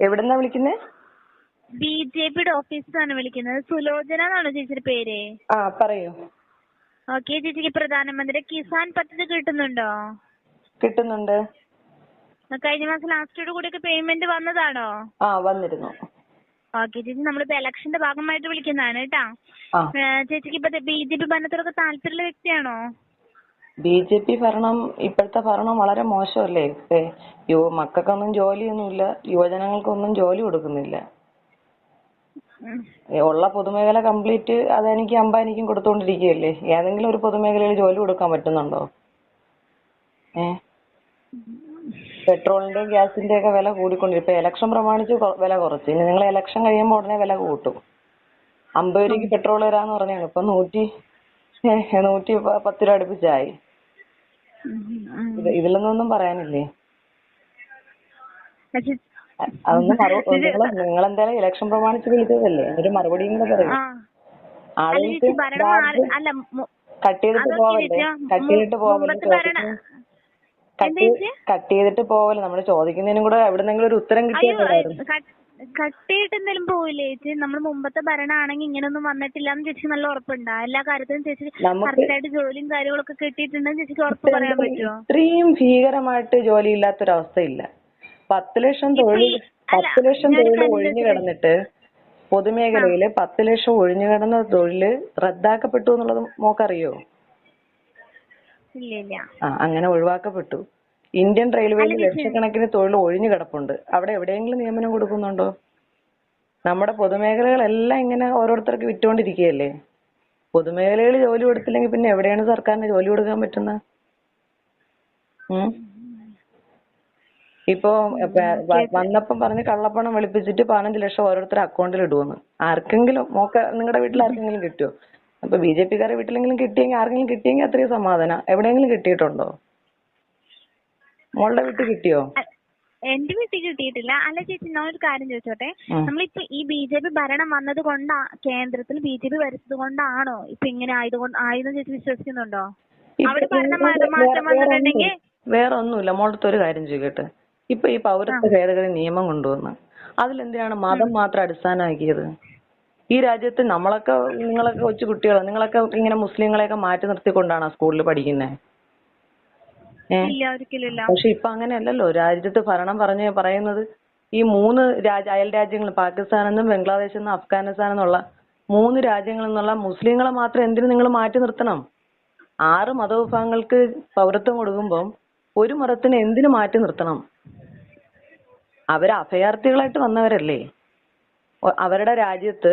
എവിടെന്നാ വിളിക്കുന്നേ? B J പിയുടെ ഓഫീസിൽ നിന്നാണ് വിളിക്കുന്നത്. സുലോചന എന്നാണോ ചേച്ചിയുടെ പേര്? ആ പറയൂ. ഓക്കെ ചേച്ചിക്ക് പ്രധാനമന്ത്രി കിസാൻ പദ്ധതി കിട്ടുന്നുണ്ടോ? കിട്ടുന്നുണ്ട്. കഴിഞ്ഞ മാസം ലാസ്റ്റോട് കൂടിയൊക്കെ പേയ്മെന്റ് വന്നതാണോ? ആ വന്നിരുന്നു. ഓക്കെ ചേച്ചി നമ്മളിപ്പോ ഇലക്ഷന്റെ ഭാഗമായിട്ട് വിളിക്കുന്നതാണ് കേട്ടാ. ആ. ചേച്ചിക്ക് ഇപ്പൊ ബി ജെ പി ഭരണത്തോടൊക്കെ താല്പര്യമുള്ള വ്യക്തിയാണോ? ബി ജെ പി ഭരണം ഇപ്പോഴത്തെ ഭരണം വളരെ മോശമല്ലേ? യുവ മക്കൾക്കൊന്നും ജോലിയൊന്നുമില്ല യുവജനങ്ങൾക്കൊന്നും ജോലി കൊടുക്കുന്നില്ല. ഉള്ള പൊതുമേഖല കംപ്ലീറ്റ് അദാനിക്കും അംബാനിക്കും കൊടുത്തുകൊണ്ടിരിക്കുകയല്ലേ ഏതെങ്കിലും ഒരു പൊതുമേഖലയിൽ ജോലി കൊടുക്കാൻ പറ്റുന്നുണ്ടോ? ഏ? പെട്രോളിന്റെയും ഗ്യാസിന്റെയും ഒക്കെ വില കൂടിക്കൊണ്ടിരിക്കും ഇപ്പൊ ഇലക്ഷൻ പ്രമാണിച്ച് വില കുറച്ച്. ഇനി നിങ്ങൾ ഇലക്ഷൻ കഴിയുമ്പോൾ ഉടനെ വില കൂട്ടും. അമ്പത് രൂപയ്ക്ക് പെട്രോൾ തരാന്ന് പറഞ്ഞാണ്. ഇപ്പൊ നൂറ്റി നൂറ്റി പത്ത് രൂപ അടുപ്പിച്ചായി. ഇതിലൊന്നും പറയാനില്ലേ? അതൊന്നും നിങ്ങൾ എന്തായാലും ഇലക്ഷൻ പ്രമാണിച്ച് വിളിച്ചതല്ലേ? ഒരു മറുപടിയും കൂടെ പറയൂ. ആളുകൾക്ക് കട്ട് ചെയ്തിട്ട് പോവല്ലേ? കട്ട് ചെയ്തിട്ട് പോവല്ലേ ചോദിക്കുന്നത് കട്ട് കട്ട് ചെയ്തിട്ട് പോവല്ലേ? നമ്മൾ ചോദിക്കുന്നതിനും കൂടെ എവിടെന്നെങ്കിലും ഒരു ഉത്തരം കിട്ടിയാൽ കിട്ടിയിട്ടുണ്ടായിരുന്നു. കട്ടിയിട്ട് എന്തെങ്കിലും പോവില്ലേ ചേച്ചി? നമ്മൾ മുമ്പത്തെ ഭരണമാണെങ്കിൽ ഇങ്ങനെയൊന്നും വന്നിട്ടില്ല എന്ന് ചേച്ചിക്ക് നല്ല ഉറപ്പുണ്ടോ? എല്ലാ കാര്യത്തിനും ചേച്ചി കറക്റ്റായിട്ട് ജോലിയും കാര്യങ്ങളൊക്കെ കിട്ടിയിട്ടുണ്ടെന്ന് ചേച്ചിക്ക് ഉറപ്പ് പറയാൻ പറ്റുമോ ഇത്രയും ഭീകരമായിട്ട് ജോലി ഇല്ലാത്തൊരവസ്ഥയില്ല പത്ത് ലക്ഷം തൊഴിൽ പത്ത് ലക്ഷം തൊഴിൽ ഒഴിഞ്ഞു കിടന്നിട്ട് പൊതുമേഖലയിൽ പത്ത് ലക്ഷം ഒഴിഞ്ഞു കിടന്ന തൊഴിൽ റദ്ദാക്കപ്പെട്ടു എന്നുള്ളത് മോക്കറിയോ? ആ അങ്ങനെ ഒഴിവാക്കപ്പെട്ടു. ഇന്ത്യൻ റെയിൽവേയിൽ ലക്ഷക്കണക്കിന് തൊഴിൽ ഒഴിഞ്ഞു കിടപ്പുണ്ട്. അവിടെ എവിടെയെങ്കിലും നിയമനം കൊടുക്കുന്നുണ്ടോ? നമ്മുടെ പൊതുമേഖലകളെല്ലാം ഇങ്ങനെ ഓരോരുത്തർക്ക് വിറ്റുകൊണ്ടിരിക്കുകയല്ലേ പൊതുമേഖലകളിൽ ജോലി കൊടുത്തില്ലെങ്കിൽ പിന്നെ എവിടെയാണ് സർക്കാരിന് ജോലി കൊടുക്കാൻ പറ്റുന്നത് ഉം? ഇപ്പോ വന്നപ്പം പറഞ്ഞ് കള്ളപ്പണം വെളുപ്പിച്ചിട്ട് പതിനഞ്ച് ലക്ഷം ഓരോരുത്തരുടെ അക്കൗണ്ടിൽ ഇടുവെന്ന്. ആർക്കെങ്കിലും മോക്ക നിങ്ങളുടെ വീട്ടിൽ ആർക്കെങ്കിലും കിട്ടുമോ അപ്പൊ ബി ജെ വീട്ടിലെങ്കിലും കിട്ടിയെങ്കിൽ ആർക്കെങ്കിലും കിട്ടിയെങ്കിൽ അത്രയും സമാധാനം. എവിടെയെങ്കിലും കിട്ടിയിട്ടുണ്ടോ? മോളുടെ വീട്ടിൽ കിട്ടിയോ? എന്റെ വീട്ടിൽ കിട്ടിയിട്ടില്ല. അല്ല ചേച്ചി ഞാൻ ഒരു കാര്യം ചോദിച്ചോട്ടെ. നമ്മളിപ്പോ ഈ ബി ജെ പി ഭരണം വന്നത് കൊണ്ടാ കേന്ദ്രത്തിൽ ബി ജെ പി ഭരിച്ചത് കൊണ്ടാണോ ഇപ്പൊ ഇങ്ങനെ ആയതുകൊണ്ട് ആയെന്ന് ചേച്ചി വിശ്വസിക്കുന്നുണ്ടോ? അവിടെ ഭരണം മാറ്റം വന്നിട്ടുണ്ടെങ്കിൽ വേറെ ഒന്നുമില്ല. മോളത്തെ ഒരു കാര്യം ചോദിക്കട്ടെ. ഇപ്പൊ ഈ പൗരത്വ ഭേദഗതി നിയമം കൊണ്ടുവന്ന് അതിലെന്തിനാണ് മതം മാത്രം അടിസ്ഥാനമാക്കിയത്? ഈ രാജ്യത്ത് നമ്മളൊക്കെ നിങ്ങളൊക്കെ കൊച്ചു കുട്ടികളോ. നിങ്ങളൊക്കെ ഇങ്ങനെ മുസ്ലിങ്ങളെയൊക്കെ മാറ്റി നിർത്തിക്കൊണ്ടാണ് സ്കൂളിൽ പഠിക്കുന്നത് ഇല്ല ഒരിക്കലും ഇപ്പോ പക്ഷെ ഇപ്പൊ അങ്ങനെയല്ലല്ലോ. രാജ്യത്ത് ഭരണം പറഞ്ഞ് പറയുന്നത് ഈ മൂന്ന് രാജ്യ അയൽ രാജ്യങ്ങൾ പാകിസ്ഥാനെന്നും ബംഗ്ലാദേശെന്നും അഫ്ഗാനിസ്ഥാനെന്നുള്ള മൂന്ന് രാജ്യങ്ങളിൽ നിന്നുള്ള മുസ്ലീങ്ങളെ മാത്രം എന്തിനു നിങ്ങൾ മാറ്റി നിർത്തണം? ആറ് മതവിഭാഗങ്ങൾക്ക് പൗരത്വം കൊടുക്കുമ്പോൾ ഒരു മതത്തിന് എന്തിനു മാറ്റി നിർത്തണം? അവർ അഭയാർത്ഥികളായിട്ട് വന്നവരല്ലേ? അവരുടെ രാജ്യത്ത്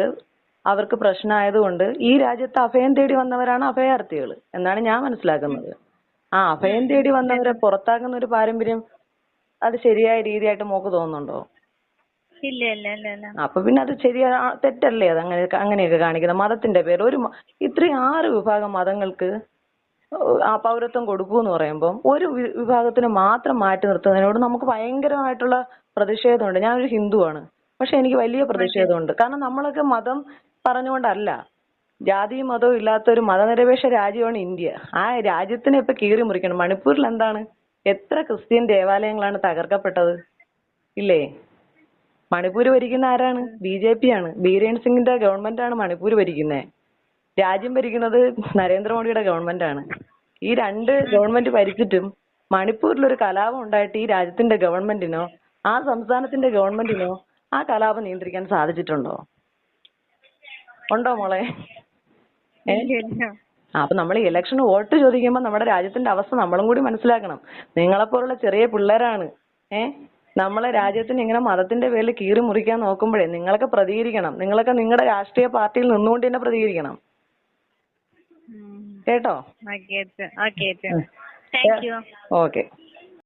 അവർക്ക് പ്രശ്നമായതുകൊണ്ട് ഈ രാജ്യത്ത് അഭയം തേടി വന്നവരാണ് അഭയാർത്ഥികൾ എന്നാണ് ഞാൻ മനസ്സിലാക്കുന്നത്. ആ അഭയം തേടി വന്നവരെ പുറത്താക്കുന്ന ഒരു പാരമ്പര്യം അത് ശരിയായ രീതിയായിട്ട് മോക്ക് തോന്നുന്നുണ്ടോ? അപ്പൊ പിന്നെ അത് ശരിയാ തെറ്റല്ലേ അത് അങ്ങനെ അങ്ങനെയൊക്കെ കാണിക്കുന്നത്? മതത്തിന്റെ പേര് ഒരു ഇത്രയും ആറ് വിഭാഗം മതങ്ങൾക്ക് ആ പൗരത്വം കൊടുക്കൂ എന്ന് പറയുമ്പോൾ ഒരു വിഭാഗത്തിന് മാത്രം മാറ്റി നിർത്തുന്നതിനോട് നമുക്ക് ഭയങ്കരമായിട്ടുള്ള പ്രതിഷേധമുണ്ട്. ഞാനൊരു ഹിന്ദുവാണ്. പക്ഷെ എനിക്ക് വലിയ പ്രതിഷേധമുണ്ട്. കാരണം നമ്മളൊക്കെ മതം പറഞ്ഞുകൊണ്ടല്ല. ജാതിയും മതവും ഇല്ലാത്ത ഒരു മതനിരപേക്ഷ രാജ്യമാണ് ഇന്ത്യ. ആ രാജ്യത്തിനെ ഇപ്പൊ കീറി മുറിക്കണം. മണിപ്പൂരിൽ എന്താണ്? എത്ര ക്രിസ്ത്യൻ ദേവാലയങ്ങളാണ് തകർക്കപ്പെട്ടത്? ഇല്ലേ? മണിപ്പൂർ ഭരിക്കുന്ന ആരാണ്? ബി ജെ പി ആണ് ബീരേൻ സിംഗിന്റെ ഗവൺമെന്റ് ആണ് മണിപ്പൂർ ഭരിക്കുന്നത് രാജ്യം ഭരിക്കുന്നത് നരേന്ദ്രമോദിയുടെ ഗവൺമെന്റ് ആണ് ഈ രണ്ട് ഗവൺമെന്റ് ഭരിച്ചിട്ടും മണിപ്പൂരിൽ ഒരു കലാപം ഉണ്ടായിട്ട് ഈ രാജ്യത്തിന്റെ ഗവൺമെന്റിനോ ആ സംസ്ഥാനത്തിന്റെ ഗവൺമെന്റിനോ ആ കലാപം നിയന്ത്രിക്കാൻ സാധിച്ചിട്ടുണ്ടോ? ഉണ്ടോ മോളെ? അപ്പൊ നമ്മൾ ഇലക്ഷൻ വോട്ട് ചോദിക്കുമ്പോൾ നമ്മുടെ രാജ്യത്തിന്റെ അവസ്ഥ നമ്മളും കൂടി മനസ്സിലാക്കണം. നിങ്ങളെപ്പോലുള്ള ചെറിയ പിള്ളേരാണ്. ഏ? നമ്മളെ രാജ്യത്തിന് ഇങ്ങനെ മതത്തിന്റെ പേരിൽ കീറി മുറിക്കാൻ നോക്കുമ്പോഴേ നിങ്ങളൊക്കെ പ്രതികരിക്കണം. നിങ്ങളൊക്കെ നിങ്ങളുടെ രാഷ്ട്രീയ പാർട്ടിയിൽ നിന്നുകൊണ്ട് തന്നെ പ്രതികരിക്കണം. കേട്ടോ? ഓക്കെ